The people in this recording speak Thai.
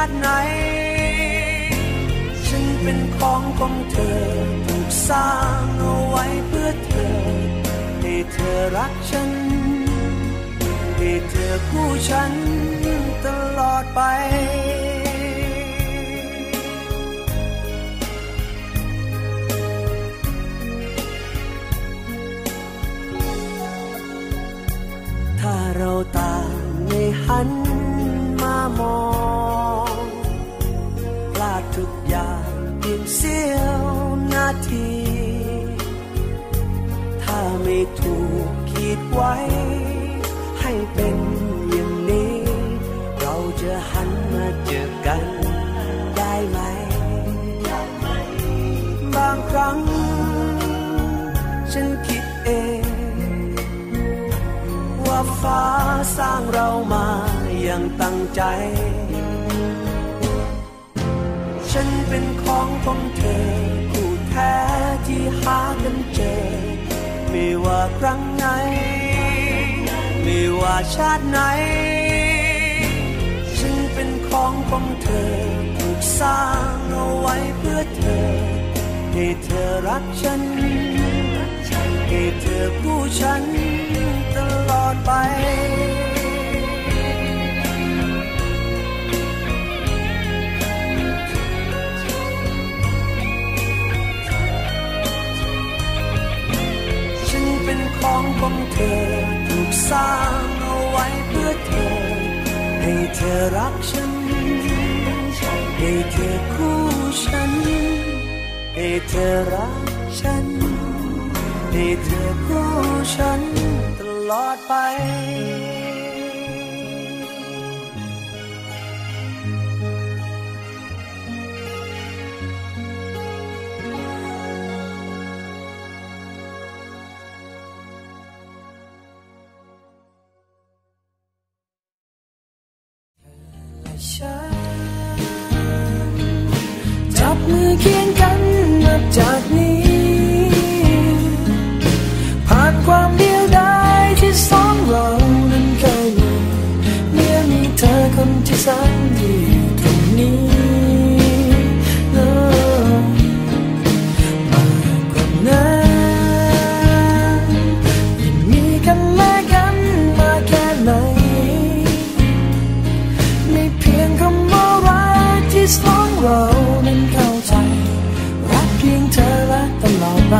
าติไหน ฉันเป็นของของเธอถูกสร้างเอาไว้เพื่อเธอ ให้เธอรักฉัน ให้เธอคู่ฉันตลอดไป ถูกขีดไว้ ให้เป็นอย่างนี้ เราจะหันมาเจอกันได้ไหม บางครั้ง ฉันคิดเอง ว่าฟ้าสร้างเรามาอย่างตั้งใจ ฉันเป็นของของเธอ ครั้งไหน ไม่ว่าชาติไหน ฉันเป็นของของเธอ ถูกสร้างเอาไว้เพื่อเธอ ให้เธอรักฉัน ให้เธอผู้ฉัน สร้างเอาไว้เพื่อเธอ ให้เธอรักฉัน ให้เธอคู่ฉัน ให้เธอรักฉัน ให้เธอคู่ฉันตลอดไป ฉัน จับมือเคียงกันนับจากนี้ ผ่านความเดียวดายที่สองเรานั้นเคยมีเมื่อมีเธอคนที่แสนดี งเธอและตลอดไป